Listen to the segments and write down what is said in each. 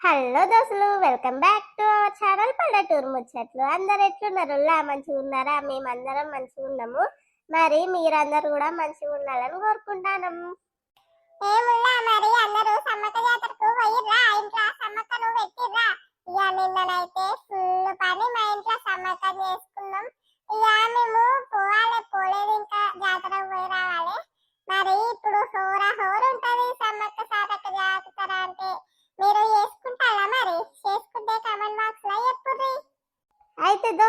Hello దోస్తులు welcome back to our channel పల్లెటూరు ముచ్చట్లు. అందరు ఎట్లున్నారు? లా మంచిగా ఉన్నారా? మేమందరం మంచిగా ఉన్నాము. మరి మీరందరూ కూడా మంచిగా ఉండాలని కోరుకుంటాము ఏముల్లా మరి? అందరూ సమ్మక్క జాతరకు పోయిర్రా? ఇంట్లో సమ్మక్కను పెట్టిర్రా? ఇక నిన్ననైతే ఫుల్ పని మా ఇంట్లో సమ్మక్క చేసుకున్నాం. ఇక మేము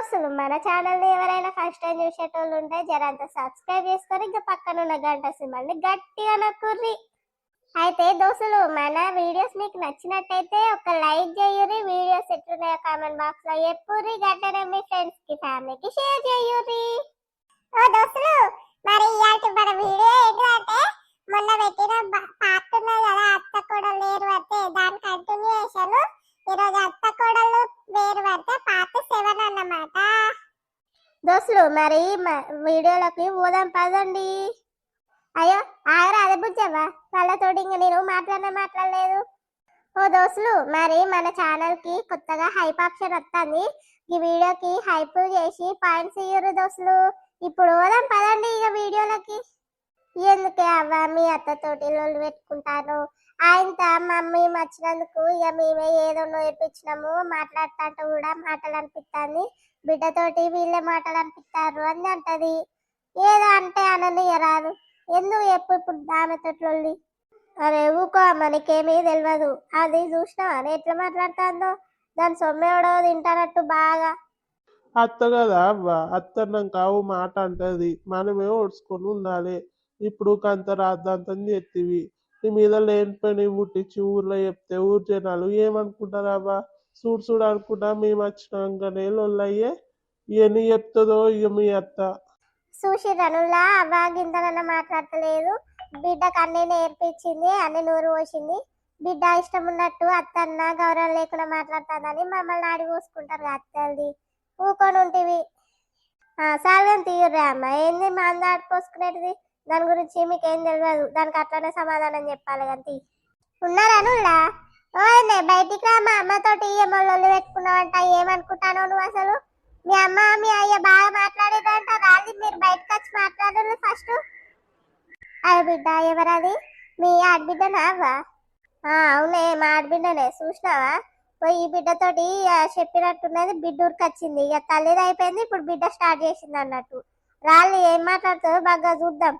దోస్తులు మన ఛానల్ ఎవరైనా ఫస్ట్ టైం చూసేటోళ్ళు ఉంటే జర అంత సబ్స్క్రైబ్ చేసుకొని ఇంకా పక్కన ఉన్న గంట సింబల్ని గట్టిగా నొక్కుర్రి. అయితే దోస్తులు మన వీడియోస్ మీకు నచ్చినట్టయితే ఒక లైక్ చేయుర్రి వీడియోస్ ఎట్లున్నాయో కామెంట్ బాక్స్లో చెప్పుర్రి. గట్టనే మీ ఫ్రెండ్స్కి ఫ్యామిలీకి షేర్ చేయుర్రి. ఓ దోస్తులు మరి ఇయాల్టి మన వీడియో ఏంటంటే మొన్న పెట్టిన పార్ట్ ఉన్నది కదా అత్త కూడా లేరు అంటే దాని కంటిన్యూషన్ ఈరోజు అత్త కోడలు వేరు అంటే పార్ట్ సెవెన్ అన్నమాట దోస్తులు మరి వీడియోలోకి పోదాం పదండి. అయ్యో ఆగరా అదే బుజ్జవ్వా వాళ్ళతోటి ఇంక నేను మాట్లాడిన మాట్లాడలేదు. ఓ దోస్తులు మరి మన ఛానల్కి కొత్తగా హైప్ ఆప్షన్ వస్తుంది ఈ వీడియోకి హైప్ చేసి పాయింట్స్ ఇయ్యరు దోస్తులు. ఇప్పుడు పోదాం పదండి ఇక వీడియోలకి. ఎందుకే అవ్వ మీ అత్తతోటి లోన్లు పెట్టుకుంటాను. ఆయనతో మమ్మీ మర్చినందుకు ఇక మేమే ఏదో నేర్పించినాము మాట్లాడుతుంటే కూడా మాటలు అనిపిస్తుంది బిడ్డతోటి వీళ్ళే మాటలు అనిపిస్తారు అని అంటది. ఏదో అంటే అననీయరాదు. ఎందుకు ఎప్పుడు ఇప్పుడు ఆమెతోటి అరే ఊకో మనకేమీ తెలియదు అది చూసినా అని ఎట్లా మాట్లాడుతుందో? దాని సొమ్మెవడో తింటానట్టు బాగా. అత్త కదా అవ్వ. అత్త కావు మాట అంటది. మనమే ఓడ్చుకొని ఉండాలి. ఇప్పుడు కంత రాద్దాంతం చేతివి నీ మీద లేనిపోయి పుట్టించి ఊర్లో చెప్తే ఊరు జనాలు ఏమనుకుంటారు చూడు చూడు అనుకుంటా మేము వచ్చినాకనే లొల్లయ్యే. ఇవన్నీ చెప్తుందో ఇక మీ అత్త. చూసి రనుల్లా అవ్వాగింతనన్న మాట్లాడతలేదు. బిడ్డకు అన్ని నేర్పించింది అన్ని నూరు పోసింది. బిడ్డ ఇష్టం ఉన్నట్టు అత్తన్న గౌరవం లేకుండా మాట్లాడుతుందని మమ్మల్ని ఆడి పోసుకుంటారు అత్తది. ఊకొని ఉంటివి. సాగం తీయరా అమ్మ? ఏంది మా అంద పోసుకునేటిది? దాని గురించి మీకేం తెలియదు దానికి అట్లనే సమాధానం చెప్పాలి కానీ ఉన్నారా ఓనే బయటికి రా మా అమ్మతోటి ఏమో లొల్లి పెట్టుకున్నావంట. ఏమనుకుంటానో నువ్వు అసలు? మీ అమ్మ మీ అయ్య బాగా మాట్లాడేదంట. రాలి మీరు బయటకు వచ్చి మాట్లాడాలి ఫస్ట్. అది బిడ్డ ఎవరది? మీ ఆడబిడ్డనా అవ్వా? ఆ, అవునే మా ఆడబిడ్డనే. చూసినావా? పోయి ఈ బిడ్డతోటి చెప్పినట్టున్నది బిడ్డ ఉరికొచ్చింది ఇక తల్లిది అయిపోయింది ఇప్పుడు బిడ్డ స్టార్ట్ చేసింది అన్నట్టు. రాళ్ళు ఏం మాట్లాడుతుందో బాగా చూద్దాం.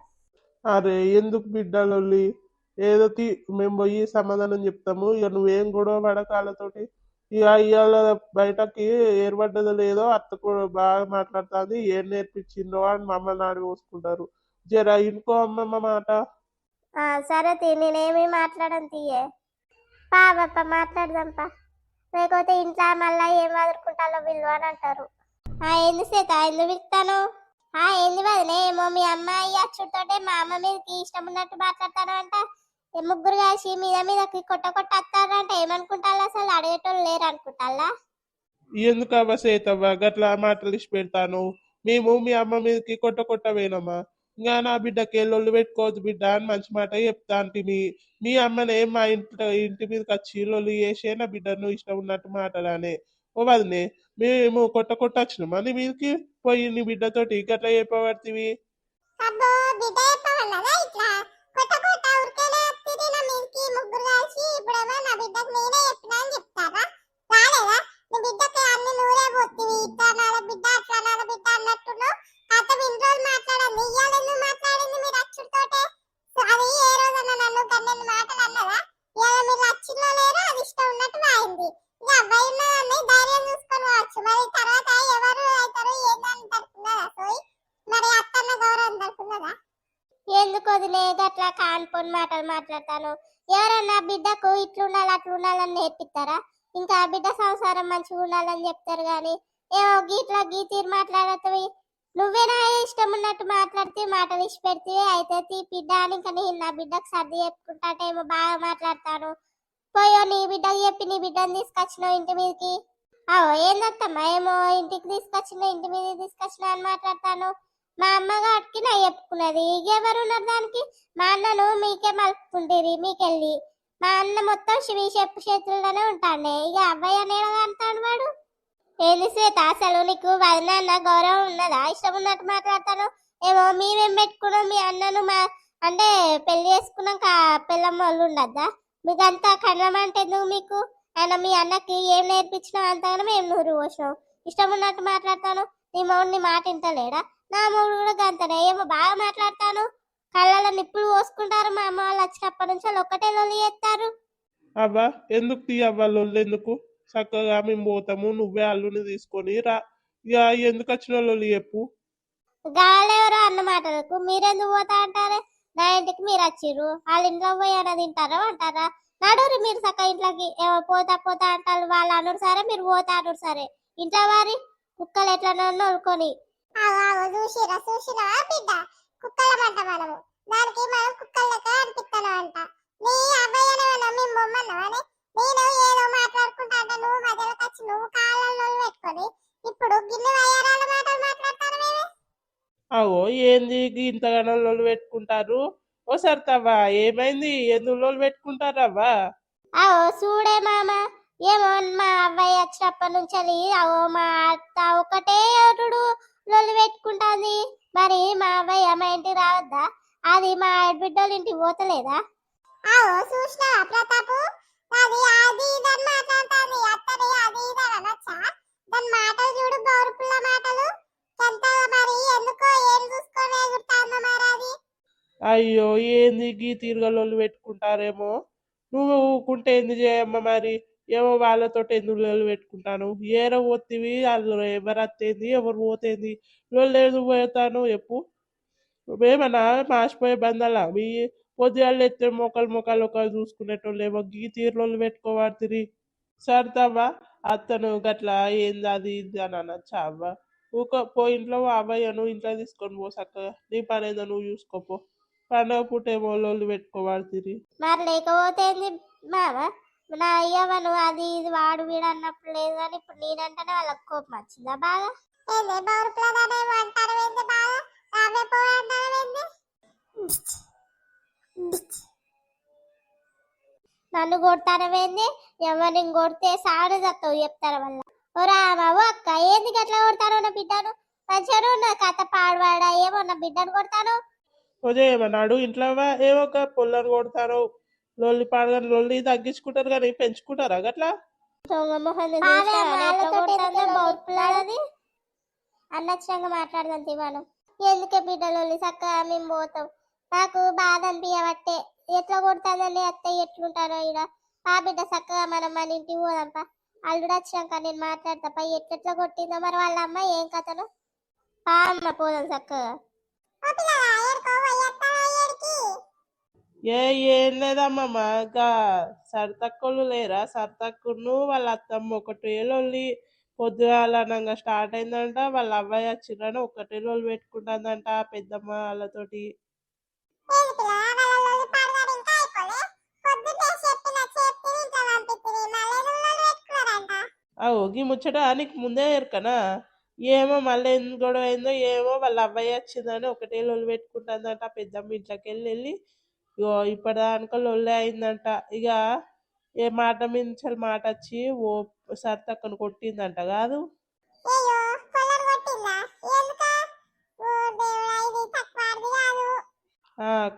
అరే ఎందుకు బిడ్డలొల్లి? ఏదో తీ మేము పోయి సమాధానం చెప్తాము. ఇక నువ్వేం గొడవ పడకాలతోటి ఇక ఇవాళ బయటకి ఏర్పడ్డదో లేదో అత్త కూడా బాగా మాట్లాడుతుంది. ఏం నేర్పించిందో అని మమ్మల్ని ఆడి పోసుకుంటారు. జర ఇంకో అమ్మమ్మ మాట. సరే తీ నేనేమి మాట్లాడను తీయే. పా మాట్లాడదాంపా లేకపోతే ఇంట్లో మళ్ళీ ఏం వదులుకుంటాలో వీళ్ళు అని అంటారు. ఆ, ఏంది సీత? ఎందుకు పిలుస్తాను ఏమో మీ అమ్మాయి అచ్చుతోటే మా అమ్మ మీదకి ఇష్టం ఉన్నట్టు మాట్లాడతారంట. ముగ్గురు కలిసి మీద మీదకి కొట్ట కొట్ట వస్తారంట ఏమనుకుంటారా అసలు? అడిగేటోళ్ళు లేరు అనుకుంటారా ఎందుకు అవ్వ సేతవ్వ గట్లా మాటలు ఇచ్చి పెడతాను. మేము మీ అమ్మ మీదకి కొట్ట కొట్ట పోయినామా ఇంకా నా బిడ్డకి ఎల్లుళ్ళు పెట్టుకోవద్దు బిడ్డ అని మంచి మాట చెప్తా అంటే మీ. మీ అమ్మనే మా ఇంటి ఇంటి మీదకి వచ్చి ఇల్లు చేసే నా బిడ్డను ఇష్టం ఉన్నట్టు మాటలానే ఓ వదినే మేము కొట్ట కొట్ట వచ్చినామా నీ మీదకి? పోయి నీ బిడ్డతోటి గట్లా చెప్పబడుతుంది అబ్బో బిడ్డ చెప్పమన్నదా ఇట్లా? కొత్త కొత్త ఉరికేనే నా మీదకి ముగ్గురు కలిసి. ఇప్పుడేమో నా బిడ్డకు నేనే చెప్పినా అని చెప్తారా? రాలేదా? ఎందుకు వదిలే అట్లా కాన్పోని మాటలు మాట్లాడతాను. ఎవరన్నా బిడ్డకు ఇట్లుండాలి అట్లుండాలని నేర్పిస్తారా? ఇంకా ఆ బిడ్డ సంసారం మంచిగా ఉండాలని చెప్తారు కానీ ఏమో గీట్లా గీతీరు మాట్లాడతావి. నువ్వేనా ఇష్టం ఉన్నట్టు మాట్లాడితే మాటలు ఇచ్చి పెడితే అయితే తీ బిడ్డ అని ఇంకా నేను నా బిడ్డకు సర్ది చెప్పుకుంటాటే ఏమో బాగా మాట్లాడతాను. పోయో నీ బిడ్డకి చెప్పి నీ బిడ్డని తీసుకొచ్చినావు ఇంటి మీదకి? అవో ఏందత్తమ్మా ఏమో ఇంటికి తీసుకొచ్చిన ఇంటి మీద తీసుకొచ్చిన అని మాట్లాడతాను. మా అమ్మగారికి నా చెప్పుకున్నది. ఎవరున్నారు దానికి? మా అన్నను మీకే మలుపుకుంటేరి మీకెళ్ళి. మా అన్న మొత్తం శివి చెప్పు చేతుల్లోనే ఉంటాడే. ఇక అబ్బాయి అని అంటాడు వాడు? ఏంది శ్వేత అసలు నీకు వదిన గౌరవం ఉన్నదా? ఇష్టం ఉన్నట్టు మాట్లాడతాను. ఏమో మేమేం పెట్టుకున్నాం? మీ అన్నను మా అంటే పెళ్ళి చేసుకున్నాక పిల్లమ్మ వాళ్ళు ఉండద్దా? మీకు అంతా కన్నం అంటే ఎందుకు మీకు? ఆయన మీ అన్నకి ఏం నేర్పించినా అంతగానో మేము నూరు పోసినాం. ఇష్టం ఉన్నట్టు మాట్లాడతాను. నీ మౌడిని మాట వింటలేడా? నా మూడు కూడా గంతనే. ఏమో బాగా మాట్లాడతాను. కళ్ళలో నిప్పులు పోసుకుంటారు మా అమ్మ వాళ్ళు వచ్చినప్పటి నుంచి వాళ్ళు ఒక్కటే లొల్లి చేస్తారు. అవ్వా ఎందుకు తీ అవ్వ లొల్లు ఎందుకు? చక్కగా మేము పోతాము నువ్వే అల్లుని తీసుకొని రా. ఇక ఎందుకు వచ్చిన లొల్లి చెప్పు. గాలెవరో అన్న మాటలకు మీరెందుకు పోతా అంటారే? నా ఇంటికి మీరు వచ్చిర్రు. వాళ్ళ ఇంట్లో పోయి అన్న తింటారా అంటారా నడురు మీరు చక్క ఇంట్లోకి. ఏమో పోతా పోతా అంటారు. వాళ్ళు అనుడు సరే మీరు పోతా అనుడు సరే. ఇంట్లో వారి కుక్కలు ఎట్లా నొలుకొని చూసిరా చూసిరా బిడ్డ కుక్కల మంట మనము. దానికి మనం కుక్కల లెక్క అనిపిస్తాను అంట. నీ మేము నేను ఏదో మాట్లాడుకుంటా అంటే నువ్వు మధ్యలోకి వచ్చి నువ్వు కాళ్ళలో పెట్టుకొని ఇప్పుడు గిన్నె వయ్యారాల మాటలు మాట్లాడతాను మేమే అవో ఏంది ఇంతగానో లొల్లు పెట్టుకుంటారు? ఓసారి తవ్వా ఏమైంది? ఎందుకు లొల్లు పెట్టుకుంటారవ్వా? అవో చూడే మామ ఏమో మా అబ్బాయి వచ్చినప్పటి నుంచి అవో మా అత్త ఒకటే ఒకడు లొల్లి పెట్టుకుంటాంది. మరి మా అబ్బాయి మా ఇంటికి రావద్దా? అది మా ఆడబిడ్డోళ్ళ ఇంటికి పోతలేదా? ఆగో చూసినావా ప్రతాపు? అది అది ఇదని మాట్లాడుతుంది. అత్తని అది ఇదని అనొచ్చా? దాని మాటలు చూడు బౌరుపుల్ల మాటలు. ఎంత మరి ఎందుకో ఏం చూసుకొని ఎగురుతాందో మరి అది. అయ్యో ఏంది గీ తీరుగలొల్లు పెట్టుకుంటారేమో? నువ్వు ఊకుంటే ఎందుకు చేయమ్మ మరి? ఏమో వాళ్ళతో ఎందుకు లొల్లు పెట్టుకుంటాను? ఏర పోతివి? అందులో ఎవరు అత్తేంది? ఎవరు పోతేంది? లొల్లు ఎందుకు పోతాను చెప్పు. మేమన్నా మాసిపోయే బంధాలా? మీ పొద్దుగాళ్ళు ఎత్తే మొక్కలు మొక్కలు ఒకరు చూసుకునేటోళ్ళు ఏమో గీ తీరులొల్లు పెట్టుకోవాడుతుంది సరితవ్వా అత్తను గట్లా ఏంది అది ఇది అని అనొచ్చా అవ్వ? ఊక పో ఇంట్లో అవ్వయ్యను ఇంట్లో తీసుకొని పో చక్కగా నీ పని ఏదో నువ్వు చూసుకోపో పండగ పూట ఏమో లొల్లు పెట్టుకోవాడుతుంది మరి లేకపోతే మావా? నా అయ్యవను అది ఇది వాడు వీడు అన్నప్పుడు లేదు కానీ ఇప్పుడు నేనంటేనే వాళ్ళకి కోపం వచ్చిందా బాగా? ఏంది బాగా? రావే ఏంది? నన్ను కొడతానవేంది ఎవరిని కొడితే సాడు చస్తావు చెప్తారు వల్ల ఓ రామావు అక్క ఏంది గట్లా కొడతాను నా బిడ్డను? మంచిగా నా కథ పాడవాడా ఏమో నా బిడ్డను కొడతాను? ఏమన్నాడు ఇంట్లో ఏమో పొల్లని కొడతారు. లొల్లి పాడగానే లొల్లి తగ్గించుకుంటారు కానీ పెంచుకుంటారా గట్లా? బౌర్పులాడది అన్నచ్చంగా మాట్లాడదాం తివాను. ఎందుకే బిడ్డలు చక్కగా మేము పోతాం. నాకు బాధ అనిపించబట్టే ఎట్లా కొడుతుందని అత్తయ్య ఎట్లుంటారో ఇక్కడ పా బిడ్డ చక్కగా మనం మన ఇంటికి పోదాంపా అల్లుడు వచ్చినాక నేను మాట్లాడతాపా ఎట్లెట్లా కొట్టిందో మరి వాళ్ళ అమ్మ ఏం కథను? పా అమ్మ పోదాం చక్కగా ఏ ఏం లేదమ్మా గా సరితక్కులు లేరా? సరితక్కును వాళ్ళ అత్తమ్మ ఒకటే లొల్లి పొద్దుగాలనంగా స్టార్ట్ అయిందంట. వాళ్ళ అబ్బాయి వచ్చిందని ఒకటే లొల్లి పెట్టుకుంటుందంట పెద్దమ్మ వాళ్ళతోటి. ఆ ఒగి ముచ్చట నీకు ముందే ఎరకనా? ఏమో మళ్ళీ ఎందుకు గొడవ అయిందో ఏమో వాళ్ళ అబ్బాయి వచ్చిందని ఒకటే లొల్లి పెట్టుకుంటుందంట పెద్దమ్మ ఇంట్లోకి వెళ్ళి వెళ్ళి ఇగో ఇప్పటిదానిక లొల్లి అయిందంట. ఇక ఏ మాట మించాలి మాట వచ్చి ఓ సరితక్కను కొట్టిందంట కాదు?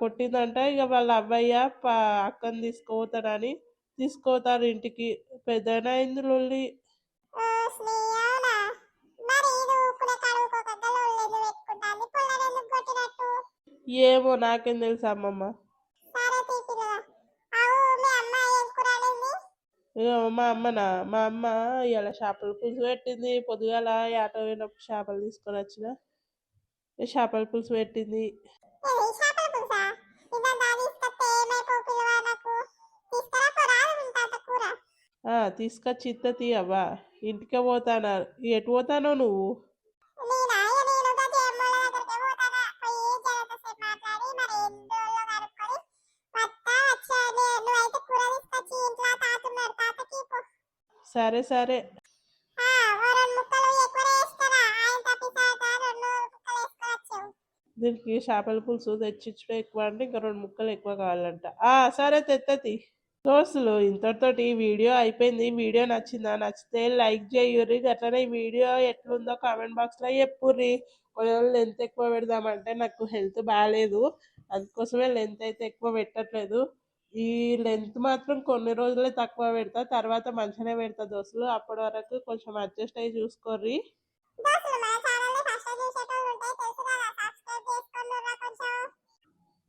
కొట్టిందంట. ఇక వాళ్ళ అబ్బాయి అక్కని తీసుకుపోతానని తీసుకుపోతారు ఇంటికి. పెద్దనే అయింది లొల్లి. ఏమో నాకేం తెలుసు అమ్మమ్మ సరే తీపిల్లగా అవు మీ అమ్మ ఏం కూర వండింది మా అమ్మనా మా అమ్మ ఇవాళ చేపల పులుసు పెట్టింది పొద్దుగాల ఆటో పోయినప్పుడు చేపలు తీసుకొని వచ్చిన. చేపల పులుసు పెట్టింది. తీసుకొచ్చి ఇత్త తీయవ్వా. ఇంటికే పోతానా ఎటు పోతానో నువ్వు? ముక్కలు వేసుకొచ్చావు దీనికి చేపల పులుసు తెచ్చిచ్చడం ఎక్కువ అంటే ఇంకా రెండు ముక్కలు ఎక్కువ కావాలంట. ఆ సరే తెత్తతి దోస్తులు ఇంతటితోటి ఈ వీడియో అయిపోయింది. వీడియో నచ్చిందా? నచ్చితే లైక్ చేయుర్రి. అట్లనే ఈ వీడియో ఎట్లుందో కామెంట్ బాక్స్లో చెప్పుర్రి. కొంచెం లెంత్ ఎక్కువ పెడదామంటే నాకు హెల్త్ బాగాలేదు అందుకోసమే లెంత్ అయితే ఎక్కువ పెట్టట్లేదు. ఈ లెంత్ మాత్రం కొన్ని రోజులే తక్కువ పెడతా తర్వాత మంచిగానే పెడతా. దోస్తులు అప్పటి వరకు కొంచెం అడ్జస్ట్ అయ్యి చూసుకోర్రి.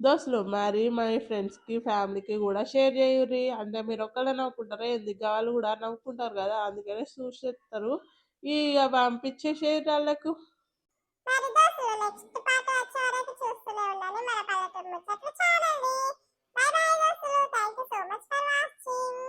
దోస్తులు మరి మా ఫ్రెండ్స్కి ఫ్యామిలీకి కూడా షేర్ చేయుర్రి. అంటే మీరు ఒక్కళ్ళే నవ్వుకుంటారా? ఎందుకు? వాళ్ళు కూడా నవ్వుకుంటారు కదా అందుకనే చూసేస్తారు ఇక పంపించేసేది వాళ్ళకు. మరి దోస్తులు నెక్స్ట్ పార్ట్ వచ్చే వరకు చూస్తూనే ఉండండి మన పల్లెటూరు ముచ్చట్లు ఛానల్ని バイバイをす。る歌いつつお待ちかな。チーン